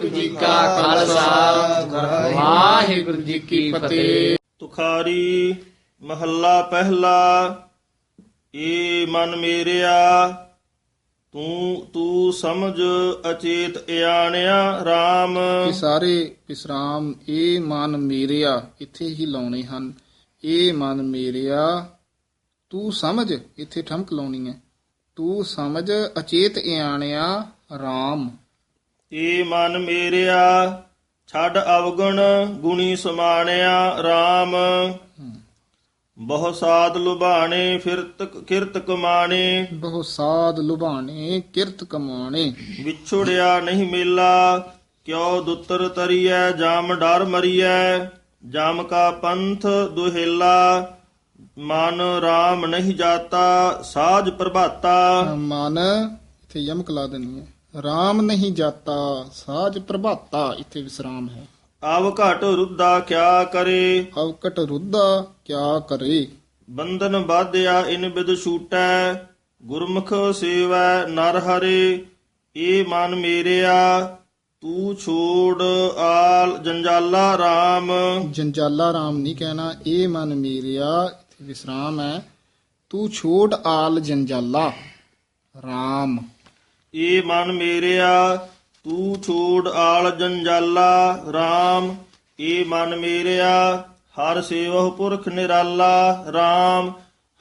ਵਾਹਿਗੁਰੂ ਜੀ ਕਾ ਖਾਲਸਾ। ਵਾਹਿਗੁਰੂ ਜੀ ਕੀ ਫਤਿਹ। ਤੁਖਾਰੀ ਮਹੱਲਾ ਪਹਿਲਾ ਏ ਮਨ ਮੇਰਿਆ ਤੂੰ ਤੂੰ ਸਮਝ ਅਚੇਤ ਇਆਣਿਆ RAM ਇਹ ਸਾਰੇ ਵਿਸਰਾਮ ਇਹ ਮਨ ਮੇਰਿਆ ਇੱਥੇ ਹੀ ਲਾਉਣੇ ਹਨ। ਇਹ ਮਨ ਮੇਰਿਆ ਤੂੰ ਸਮਝ ਇੱਥੇ ਠਮਕ ਲਾਉਣੀ ਹੈ। ਤੂੰ ਸਮਝ ਅਚੇਤ ਇਆਣਿਆ RAM ਏ ਮਨ ਮੇਰਿਆ ਛੱਡ ਅਵਗੁਣ ਗੁਣੀ ਸਮਾਣਿਆ RAM ਬਹੁ ਸਾਧ ਲੁਭਾਣੇ ਫਿਰਤ ਕਿਰਤ ਕਮਾਣੇ। ਬਹੁ ਸਾਧ ਲੁਭਾਣੇ ਕਿਰਤ ਕਮਾਣੇ। ਵਿਛੜਿਆ ਨਹੀਂ ਮੇਲਾ ਕਿਉ ਦੁੱਤਰ ਤਰੀਐ ਜਾਮ ਡਰ ਮਰੀਐ। ਜਾਮ ਕਾ ਪੰਥ ਦੁਹੇਲਾ ਮਨ RAM ਨਹੀਂ ਜਾਤਾ ਸਾਜ ਪ੍ਰਭਾਤਾ। ਮਨ ਇੱਥੇ ਯਮਕ ਲਾ ਦੇਣੀ ਹੈ। RAM ਨਹੀਂ ਜਾਤਾ ਸਾਜ ਪ੍ਰਭਾਤਾ ਇੱਥੇ ਵਿਸਰਾਮ ਹੈ। ਆਵ ਘਟ ਰੁੱਦਾ ਕਿਆ ਕਰੇ? ਅਵਕਟ ਰੁੱਦਾ ਕਿਆ ਕਰੇ? ਬੰਧਨ ਬਾਧਿਆ ਇਨ ਬਿਦ ਛੂਟੈ ਗੁਰਮੁਖ ਸੇਵੈ ਨਰ ਹਰੇ ਏ ਮਨ ਮੇਰਿਆ ਤੂੰ ਛੋੜ ਆਲ ਜੰਜਾਲਾ RAM ਜੰਜਾਲਾ ਰਾਮ ਨਹੀਂ ਕਹਿਣਾ ਇਹ ਮਨ ਮੇਰਿਆ ਇੱਥੇ ਵਿਸਰਾਮ ਹੈ। ਤੂੰ ਛੋੜ ਆਲ ਜੰਜਾਲਾ ਰਾਮ। ਏ ਮਨ ਮੇਰਿਆ ਤੂੰ ਛੋੜ ਆਲ ਜੰਜਾਲਾ RAM ਏ ਮਨ ਮੇਰਿਆ ਹਰ ਸੇਵਹੁ ਪੁਰਖ ਨਿਰਾਲਾ RAM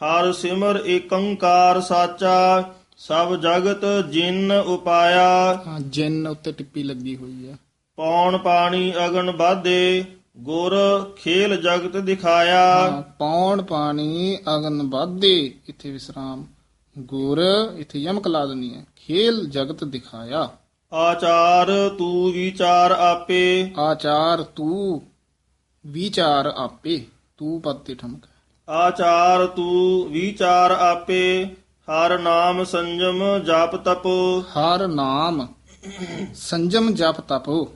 ਹਰ ਸਿਮਰ ਏਕੰਕਾਰ ਸਾਚਾ ਸਭ ਜਗਤ ਜਿਨ ਉਪਾਇਆ। ਹਾਂ ਜਿੰਨ ਉੱਤੇ ਟਿੱਪੀ ਲੱਗੀ ਹੋਈ ਹੈ। ਪੌਣ ਪਾਣੀ ਅਗਨ ਬਾਧੇ ਗੁਰ ਖੇਲ ਜਗਤ ਦਿਖਾਇਆ। ਹਾਂ, ਪੌਣ ਪਾਣੀ ਅਗਨ ਬਾਧੇ ਇੱਥੇ ਵਿਸਰਾਮ। ਗੁਰ ਇੱਥੇ ਯਮਕ ਲਾ ਦੇਣੀ ਹੈ। ਖੇਲ ਜਗਤ ਦਿਖਾਇਆ। ਆਚਾਰ ਤੂੰ ਵਿਚਾਰ ਆਪੇ। ਆਚਾਰ ਤੂੰ ਵਿਚਾਰ ਆਪੇ। ਤੂੰ ਪਦ ਤੇ ਠਮਕ। ਆਚਾਰ ਤੂੰ ਵਿਚਾਰ ਆਪੇ। ਹਰ ਨਾਮ ਸੰਜਮ ਜਪ ਤਪੋ। ਹਰ ਨਾਮ ਸੰਜਮ ਜਪ ਤਪੋ।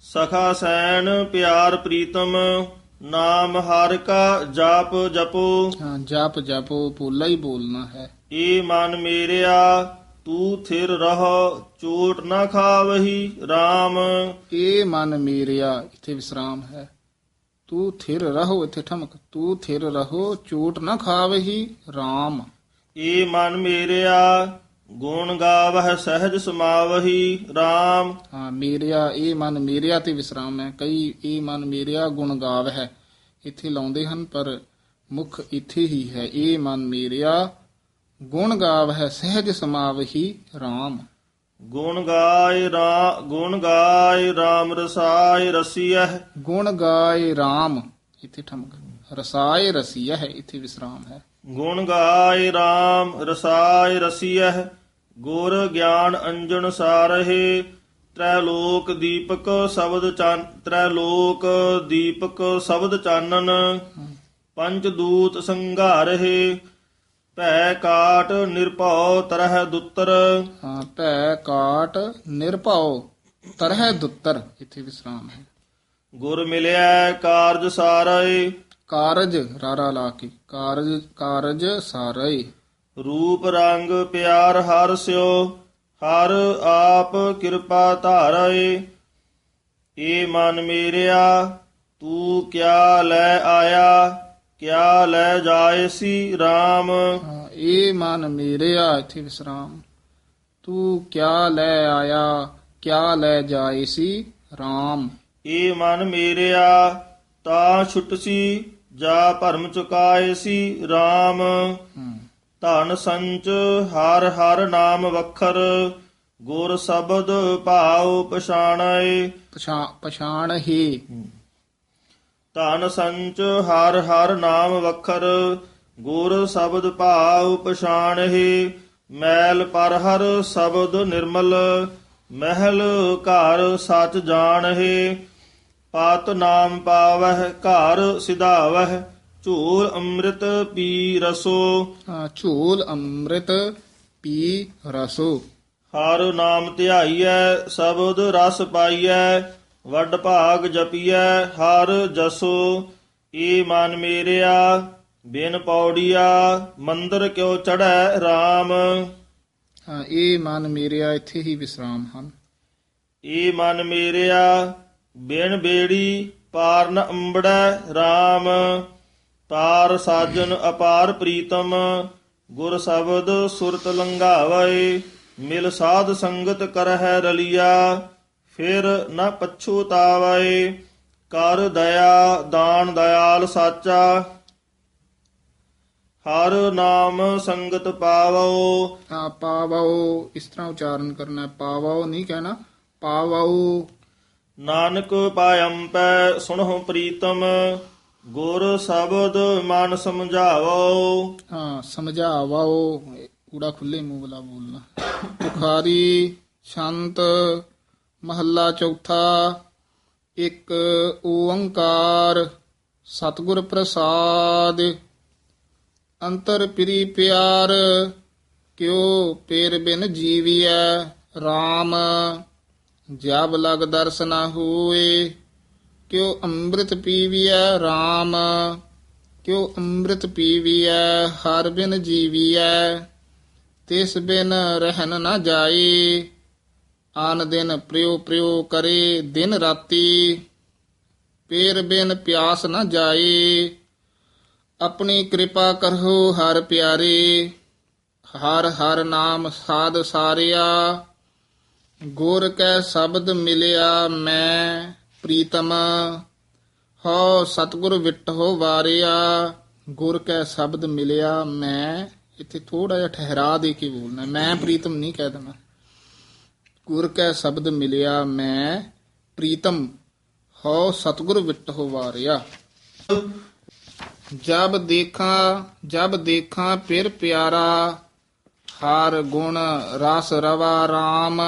ਸਖਾ ਸੈਣ ਪਿਆਰ ਪ੍ਰੀਤਮ। ਨਾਮ ਹਰ ਕਾ ਜਾਪ ਜਪੋ। ਹਾਂ ਜਪ ਜਪੋ ਪੋਲਾ ਹੀ ਬੋਲਣਾ ਹੈ। ਏ ਮਨ ਮੇਰਿਆ ਤੂੰ ਥਿਰ ਰਹ ਚੋਟ ਨਾ ਖਾਵਹੀ RAM ਇਹ ਮਨ ਮੇਰਿਆ ਇੱਥੇ ਵਿਸਰਾਮ ਹੈ। ਤੂੰ ਥਿਰ ਰਹੋ ਇੱਥੇ ਠਮਕ। ਤੂੰ ਥਿਰ ਰਹੋ ਚੋਟ ਨਾ ਖਾਵਹੀ RAM ਏ ਮਨ ਮੇਰਿਆ ਗੁਣ ਗਾਵਹਿ ਸਹਿਜ ਸਮਾਵਹੀ RAM ਹਾਂ ਮੇਰਿਆ ਇਹ ਮਨ ਮੇਰਿਆ ਤੇ ਵਿਸਰਾਮ ਹੈ। ਕਈ ਇਹ ਮਨ ਮੇਰਿਆ ਗੁਣ ਗਾਵ ਹੈ ਇੱਥੇ ਲਾਉਂਦੇ ਹਨ ਪਰ ਮੁੱਖ ਇੱਥੇ ਹੀ ਹੈ। ਇਹ ਮਨ ਮੇਰਿਆ ਗੁਣ ਗਾਵ ਹੈ ਸਹਿਜ ਸਮਾਵਹੀ RAM ਗੁਣ ਗਾਏ ਰਾ ਗੁਣ ਗਾਏ RAM ਰਸਾਏ ਰਸੀਐ ਗੁਣ ਗਾਏ RAM ਇੱਥੇ ਠਮਕ। ਰਸਾਏ ਰਸੀਆ ਹੈ ਇੱਥੇ ਵਿਸਰਾਮ ਹੈ। ਗੁਣ ਗਾਏ RAM ਰਸਾਏ ਰਸੀਐ ਗੁਰ ਗਿਆਨ ਅੰਜਨ ਸਾਰਹਿ ਤ੍ਰੈ ਲੋਕ ਦੀਪਕ ਸ਼ਬਦ ਚਾਨ ਤ੍ਰੈ ਲੋਕ ਦੀਪਕ ਸ਼ਬਦ ਚਾਨਨ ਪੰਜ ਦੂਤ ਸੰਘਾਰਹਿ ਭੈ ਕਾਟ ਨਿਰਭਉ ਤਰਹਿ ਦੁੱਤਰ। ਹਾਂ ਭੈ ਕਾਟ ਨਿਰਭਉ ਤਰਹਿ ਦੁੱਤਰ ਇੱਥੇ ਵਿਸਰਾਮ ਹੈ। ਗੁਰ ਮਿਲਿਆ ਕਾਰਜ ਸਾਰੈ ਕਾਰਜ ਰਾਰਾ ਲਾ ਕੇ ਕਾਰਜ ਕਾਰਜ ਸਾਰੇ ਰੂਪ ਰੰਗ ਪਿਆਰ ਹਰ ਸਿਓ ਹਰ ਆਪ ਕਿਰਪਾ ਧਾਰੈ। ਏ ਮਨ ਮੇਰਿਆ ਤੂੰ ਕਿਆ ਲੈ ਆਇਆ ਕਿਆ ਲੈ ਜਾਏਸੀ RAM ਹਾਂ, ਇਹ ਮਨ ਮੇਰਿਆ ਇੱਥੇ ਵਿਸਰਾਮ। ਤੂੰ ਕਿਆ ਲੈ ਆਇਆ ਕਿਆ ਲੈ ਜਾਏ ਸੀ RAM ਏ ਮਨ ਮੇਰਿਆ ਤਾਂ ਛੁਟਸੀ ਜਾ ਭਰਮ ਚੁਕਾਏ ਸੀ RAM ਧਨ ਸੰਚ ਹਰ ਹਰ ਨਾਮ ਵਖਰ ਗੁਰ ਸ਼ਬਦ ਭਾਉ ਪਛਾਣੈ। ਪਛਾਣ ਪਛਾਣ ਹੀ। ਧਨ ਸੰਚ ਹਰ ਹਰ ਨਾਮ ਵਖਰ ਗੁਰ ਸ਼ਬਦ ਭਾਉ ਪਛਾਣਹਿ ਮੈਲ ਪਰ ਹਰ ਸ਼ਬਦ ਨਿਰਮਲ ਮਹਿਲ ਘਰ ਸਚ ਜਾਣਹਿ ਪਾਤ ਨਾਮ ਪਾਵਹਿ ਘਰ ਸਿਧਾਵਹਿ। ਝੂਲ ਅੰਮ੍ਰਿਤ ਪੀ ਰਸੋ। ਹਾਂ, ਝੋਲ ਅੰਮ੍ਰਿਤ ਪੀ ਰਸੋ। ਹਰ ਨਾਮ ਧਿਆਈਐ ਸ਼ਬਦ ਰਸ ਪਾਈਐ ਵੱਡ ਭਾਗ ਜਪੀਐ ਹਰ ਜਸੋ। ਏ ਮਨ ਮੇਰਿਆ ਬਿਨ ਪੌੜੀਆ ਮੰਦਰ ਕਿਉ ਚੜੈ RAM ਹਾਂ, ਇਹ ਮਨ ਮੇਰਿਆ ਇੱਥੇ ਹੀ ਵਿਸਰਾਮ ਹਨ। ਏ ਮਨ ਮੇਰਿਆ ਬਿਨ ਬੇੜੀ ਪਾਰ ਨ ਅੰਬੜੈ RAM ਤਾਰ ਸਾਜਨ ਅਪਾਰ ਪ੍ਰੀਤਮ ਗੁਰ ਸ਼ਬਦ ਸੁਰਤ ਲੰਘਾਵੈ ਮਿਲ ਸਾਧ ਸੰਗਤ ਕਰਹਿ ਰਲੀਆ ਫਿਰ ਨ ਪਛੁਤਾਵੈ ਕਰ ਦਇਆ ਦਾਨ ਦਇਆਲ ਸਾਚਾ। ਹਰ ਨਾਮ ਸੰਗਤ ਪਾਵੋ ਆ ਪਾਵੋ ਇਸ ਤਰ੍ਹਾਂ ਉਚਾਰਨ ਕਰਨਾ। ਪਾਵੋ ਨਹੀਂ ਕਹਿਣਾ ਪਾਵੋ ਨਾਨਕ ਪਾਇੰ ਪੈ ਸੁਣਹੁ ਪ੍ਰੀਤਮ ਗੁਰ ਸ਼ਬਦ ਮਨ ਸਮਝਾਵੋ। ਹਾਂ, ਸਮਝਾਵੋ। ਕੂੜਾ ਖੁੱਲੇ ਮੂੰਹ ਵਾਲਾ ਬੋਲਣਾ। ਬੁਖਾਰੀ, ਸ਼ੰਤ, ਮਹੱਲਾ ਚੌਥਾ, ਇੱਕ ਓੰਕਾਰ, ਸਤਿਗੁਰ ਪ੍ਰਸਾਦ, ਅੰਤਰ ਪ੍ਰੀ ਪਿਆਰ, ਕਿਉ ਪੇਰ ਬਿਨ ਜੀਵੀਐ RAM ਜਬ ਲਗ ਦਰਸਨਾ ਹੋਏ। ਕਿਉ ਅੰਮ੍ਰਿਤ ਪੀਵੀਐ RAM ਕਿਉ ਅੰਮ੍ਰਿਤ ਪੀਵੀਐ ਹਰ ਬਿਨ ਜੀਵੀਐ, ਤਿਸ ਬਿਨ ਰਹਿਨ ਨਾ ਜਾਏ ਆਨ ਦਿਨ ਪ੍ਰਿਉ ਪ੍ਰਿਉ ਕਰੇ ਦਿਨ ਰਾਤੀ, ਪੇਰ ਬਿਨ ਪਿਆਸ ਨਾ ਜਾਏ ਆਪਣੀ ਕਿਰਪਾ ਕਰੋ ਹਰ ਪਿਆਰੇ, ਹਰ ਹਰ ਨਾਮ ਸਾਧ ਸਾਰਿਆ, ਗੁਰ ਕੈ ਸ਼ਬਦ ਮਿਲਿਆ ਮੈਂ ਪ੍ਰੀਤਮ ਹੋ ਸਤਗੁਰ ਵਿਟਹੁ ਵਾਰਿਆ, ਗੁਰ ਕੈ ਸ਼ਬਦ ਮਿਲਿਆ ਮੈਂ। ਇੱਥੇ ਥੋੜਾ ਜਿਹਾ ਠਹਿਰਾ ਦੇ ਕੇ ਬੋਲਣਾ, ਮੈਂ ਪ੍ਰੀਤਮ ਨਹੀਂ ਕਹਿ ਦੇਣਾ। ਗੁਰ ਕੈ ਸ਼ਬਦ ਮਿਲਿਆ ਮੈਂ, ਪ੍ਰੀਤਮ ਹੋ ਸਤਿਗੁਰ ਵਿਟਹੁ ਵਾਰਿਆ। ਜਬ ਦੇਖਾਂ ਜਬ ਦੇਖਾਂ ਫਿਰ ਪਿਆਰਾ, ਹਰ ਗੁਣ ਰਸ ਰਵਾ RAM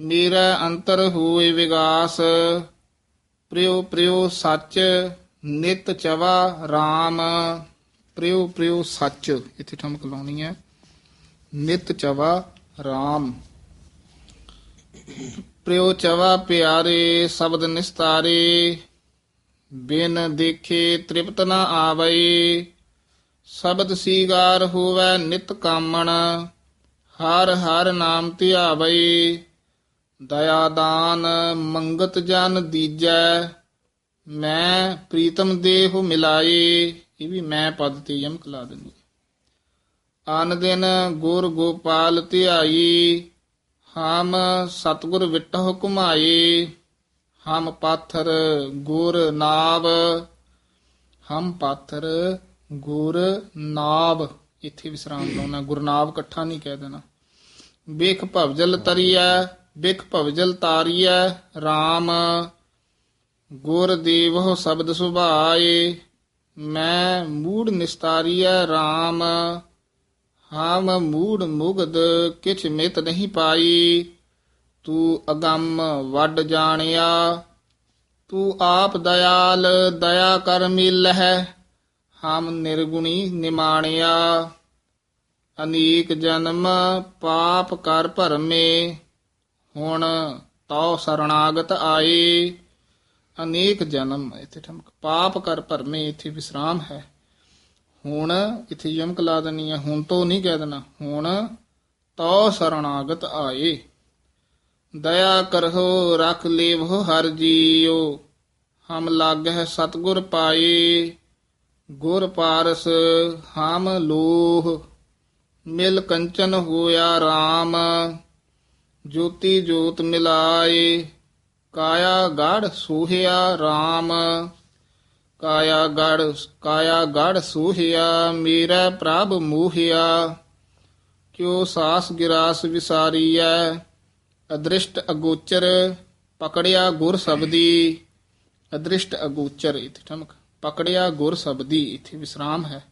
ਮੇਰਾ ਅੰਤਰ ਹੋਏ ਵਿਗਾਸ ਪ੍ਰਿਉ ਪ੍ਰਿਉ ਸੱਚ, ਨਿਤ ਚਵਾ RAM ਪ੍ਰਿਉ ਪ੍ਰਿਉ ਸੱਚ, ਇੱਥੇ ਠਮਕ ਲਾਉਣੀ ਹੈ। ਨਿਤ ਚਵਾ RAM ਪ੍ਰਿਉ ਚਵਾ ਪਿਆਰੇ, ਸ਼ਬਦ ਨਿਸਤਾਰੇ। ਬਿਨ ਦੇਖੇ ਤ੍ਰਿਪਤ ਨ ਆਵਈ। ਸ਼ਬਦ ਸੀਗਾਰ ਹੋਵੇ ਨਿਤ ਕਾਮਣ, ਹਰ ਹਰ ਨਾਮ ਧਿਆਵਈ। ਦਇਆ ਦਾਨ ਮੰਗਤ ਜਨ ਦੀਜੈ, ਮੈਂ ਪ੍ਰੀਤਮ ਦੇਹੁ ਮਿਲਾਏ। ਇਹ ਵੀ ਮੈਂ ਪਦ ਤੇ ਯਮਕ ਲਾ ਦਿੰਦੀ ਆਨ ਦਿਨ ਗੁਰ ਗੋਪਾਲ ਧਿਆਈ ਹਮ ਸਤਗੁਰ ਵਿਟਹੁ ਕੁਮਾਏ ਹਮ ਪਾਥਰ ਗੁਰ ਨਾਵ, ਹਮ ਪਾਥਰ ਗੁਰ ਨਾਵ। ਇੱਥੇ ਵਿਸਰਾਮ ਲਾਉਣਾ ਗੁਰਨਾਵ ਇਕੱਠਾ ਨਹੀਂ ਕਹਿ ਦੇਣਾ। ਬਿਖ ਭਵਜਲ ਤਰੀਐ ਬਿਖ ਭਵਜਲ ਤਾਰੀਐ RAM ਗੁਰ ਦੇਵੋ ਸ਼ਬਦ ਸੁਭਾਏ, ਮੈਂ ਮੂੜ ਨਿਸਤਾਰੀਐ RAM ਹਮ ਮੂੜ ਮੁਗਦ ਕਿਛ ਮਿਤ ਨਹੀਂ ਪਾਈ, ਤੂੰ ਅਗੰਮ ਵੱਡ ਜਾਣਿਆ। ਤੂੰ ਆਪ ਦਇਆਲ, ਦਇਆ ਕਰ ਮਿਲ ਹਮ ਨਿਰਗੁਣੀ ਨਿਮਾਣਿਆ। ਅਨੇਕ ਜਨਮ ਪਾਪ ਕਰ ਭਰਮੇ ਹੁਣ ਤਉ ਸਰਣਾਗਤ ਆਏ ਅਨੇਕ ਜਨਮ ਇੱਥੇ ਠਮਕ ਪਾਪ ਕਰ ਭਰਮੇ, ਇੱਥੇ ਵਿਸਰਾਮ ਹੈ। ਹੁਣ ਇੱਥੇ ਯਮਕ ਲਾ ਦੇਣੀ ਹੈ ਹੁਣ ਤੋਂ ਨਹੀਂ ਕਹਿ ਦੇਣਾ। ਹੁਣ ਤਉ ਸਰਣਾਗਤ ਆਏ ਦਇਆ ਕਰਹੁ, ਰਖ ਲੇਵਹੁ, ਹਰ ਜੀਓ ਹਮ ਲਾਗਹਿ ਸਤਗੁਰ ਪਾਏ ਗੁਰ ਪਾਰਸ ਹਮ ਲੋਹ। ਮਿਲ ਕੰਚਨ ਹੋਇਆ RAM ਜੋਤੀ ਜੋਤ ਮਿਲਾਏ ਕਾਇਆ ਗੜ ਸੋਹਿਆ RAM ਕਾਇਆ ਗੜ ਕਾਇਆ ਗੜ ਸੋਹਿਆ ਮੇਰਾ ਪ੍ਰਭ ਮੋਹਿਆ ਕਿਉ ਸਾਸ ਗਿਰਾਸ ਵਿਸਾਰੀਐ ਅਦ੍ਰਿਸ਼ਟ ਅਗੋਚਰ ਪਕੜਿਆ ਗੁਰ ਸਬਦੀ ਅਦ੍ਰਿਸ਼ਟ ਅਗੋਚਰ ਇਥੇ ਠਮਕ ਪਕੜਿਆ ਗੁਰ ਸਬਦੀ ਇਥੇ ਵਿਸਰਾਮ ਹੈ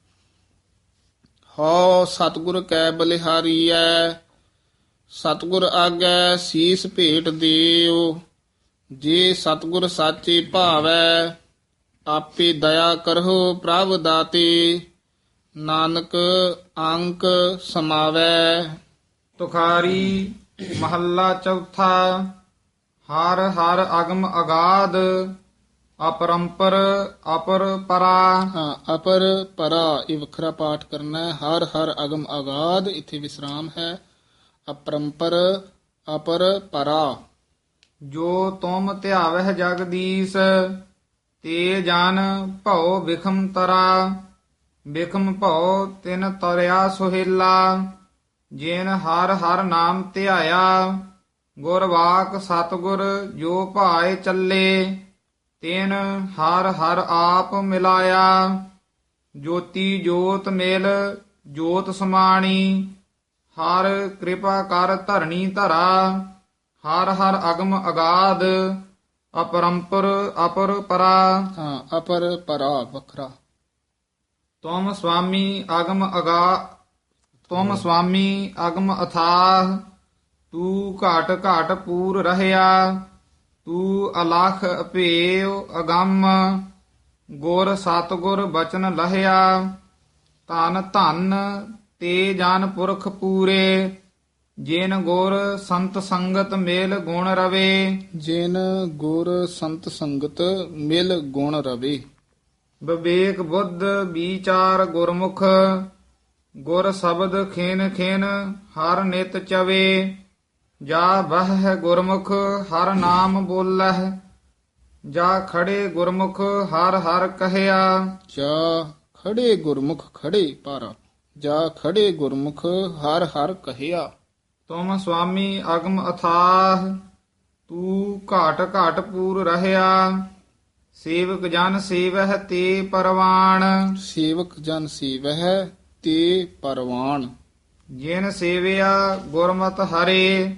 ਹਉ ਸਤਿਗੁਰ ਕੈ ਬਲਿਹਾਰੀਐ ਸਤਿਗੁਰ ਆਗੈ ਸੀਸ ਭੇਟ ਦਿਓ। ਜੇ ਸਤਿਗੁਰ ਸਾਚੇ ਭਾਵੈ ਆਪੇ ਦਇਆ ਕਰਹੁ ਪ੍ਰਭ ਦਾਤੇ। ਨਾਨਕ ਅੰਕ ਸਮਾਵੈ। ਤੁਖਾਰੀ ਮਹੱਲਾ ਚੌਥਾ ਹਰ ਹਰ ਅਗਮ ਅਗਾਧ ਅਪਰੰਪਰ ਅਪਰ ਪਰਾ। ਹਾਂ ਅਪਰ ਪਰਾ ਇਹ ਵੱਖਰਾ ਪਾਠ ਕਰਨਾ ਹੈ। ਹਰ ਹਰ ਅਗਮ ਆਗਾਦ ਇੱਥੇ ਵਿਸਰਾਮ ਹੈ। ਅਪਰੰਪਰ ਅਪਰ ਪਰਾ। ਜੋ ਤੁਮ ਧਿਆਵਹਿ ਜਗਦੀਸ਼ ਤੇ ਜਾਨ ਭਉ ਵਿਖਮ ਤਰਾ। ਵਿਖਮ ਭਉ ਤਿਨ ਤਰਿਆ ਸੁਹੇਲਾ, ਜਿਨ ਹਰ ਹਰ ਨਾਮ ਧਿਆਇਆ। ਗੁਰ ਵਾਕ ਸਤਗੁਰ ਜੋ ਭਾਏ ਚੱਲੇ, ਤਿਨ ਹਰ ਹਰ ਆਪ ਮਿਲਾਇਆ। ਜੋਤੀ ਜੋਤ ਮਿਲ ਜੋਤ ਸਮਾਣੀ ਹਰ ਕਿਰਪਾ ਕਰ ਧਰਣੀ ਧਰਾ ਹਰ ਹਰ ਅਗਮ ਅਗਾਧ ਅਪਰੰਪਰ ਅਪਰ ਪਰਾ। ਹਾਂ ਅਪਰ ਪਰਾ ਵੱਖਰਾ। ਤੁਮ ਸੁਆਮੀ ਅਗਮ ਅਗਾ ਤੁਮ ਸੁਆਮੀ ਅਗਮ ਅਥਾਹ ਤੂੰ ਘਾਟ ਘਾਟ ਪੂਰ ਰਹਿਆ ਤੂੰ ਅਲਖ ਅਪੇਵ ਅਗੰਮ। ਗੁਰ ਸਤਗੁਰ ਬਚਨ ਲਹਿਆ ਧਨ ਧਨ ਤੇ ਜਨ ਪੁਰਖ ਪੂਰੇ ਜਿਨ ਗੁਰ ਸੰਤ ਸੰਗਤ ਮੇਲ ਗੁਣ ਰਵੇ। ਜਿਨ ਗੁਰ ਸੰਤ ਸੰਗਤ ਮਿਲ ਗੁਣ ਰਵੇ। ਵਿਵੇਕ ਬੁੱਧ ਵਿਚਾਰ ਗੁਰਮੁਖ ਗੁਰ ਸ਼ਬਦ ਖੇਨ ਖੇਨ ਹਰ ਨਿਤ ਚਵੇ। ਜਾ ਬਹਿ ਗੁਰਮੁਖ ਹਰ ਨਾਮ ਬੋਲਹਿ ਜਾ ਖੜੇ ਗੁਰਮੁਖ ਹਰ ਹਰ ਕਹਿਆ। ਜਾ ਖੜੇ ਗੁਰਮੁਖ ਖੜੇ ਪਾਰਾ। ਜਾ ਖੜੇ ਗੁਰਮੁਖ ਹਰ ਹਰ ਕਹਿਆ। ਤੁਮ ਸੁਆਮੀ ਅਗਮ ਅਥਾਹ ਤੂੰ ਘਾਟ ਘਾਟ ਪੂਰ ਰਹਿਆ। ਸੇਵਕ ਜਨ ਸੇਵਹਿ ਤੇ ਪਰਵਾਣ। ਸੇਵਕ ਜਨ ਸੇਵਹਿ ਤੇ ਪਰਵਾਨ ਜਿਨ ਸੇਵਿਆ ਗੁਰਮਤ ਹਰੇ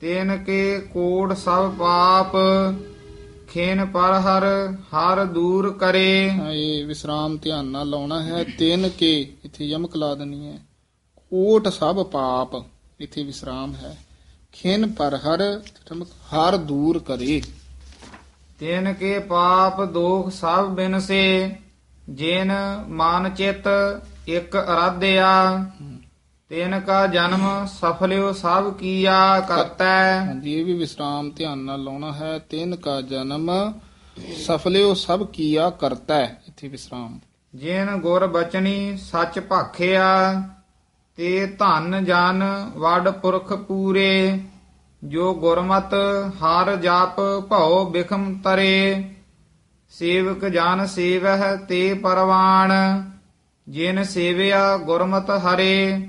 ਤੈਨ ਕੇ ਕੋੜ ਸਭ ਪਾਪ। ਖੇਨ ਪਰ ਹਰ ਹਰ ਦੂਰ ਕਰੇ। ਇਹ ਵਿਸਰਾਮ ਧਿਆਨ ਨਾਲ ਲਾਉਣਾ ਹੈ। ਤਿੰਨ ਕੇ ਇੱਥੇ ਯਮਕ ਲਾ ਦੇਣੀ ਹੈ। ਕੋਟ ਸਭ ਪਾਪ ਇੱਥੇ ਵਿਸਰਾਮ ਹੈ। ਖਿਨ ਪਰ ਹਰ ਹਰ ਦੂਰ ਕਰੇ। ਤੈਨ ਕੇ ਪਾਪ ਦੋਖ ਸਭ ਬਿਨਸੇ। ਜਿਨ ਮਾਨ ਚਿਤ ਇਕ ਅਰਾਧਿਆ। ਤੈਨ ਕਾ ਜਨਮ ਸਫਲਿਓ ਸਭ ਕੀਆ ਕਰਤੈ। ਹਾਂਜੀ ਇਹ ਵੀ ਵਿਸਰਾਮ ਧਿਆਨ ਨਾਲ ਲਾਉਣਾ ਹੈ। ਤਿੰਨ ਕਾ ਜਨਮ ਸਫਲਿਓ ਸਭ ਕੀਆ ਕਰਤਾ। ਇੱਥੇ ਵਿਸਰਾਮ। ਜਿਨ ਗੁਰ ਬਚਨੀ ਸੱਚ ਭਾਖਿਆ ਤੇ ਧਨ ਜਨ ਵਡ ਪੁਰਖ ਪੂਰੇ ਜੋ ਗੁਰਮਤ ਹਰ ਜਾਪ ਭਉ ਬਿਖਮ ਤਰੇ। ਸੇਵਕ ਜਨ ਸੇਵਹਿ ਤੇ ਪਰਵਾਣ ਜਿਨ ਸੇਵਿਆ ਗੁਰਮਤ ਹਰੇ।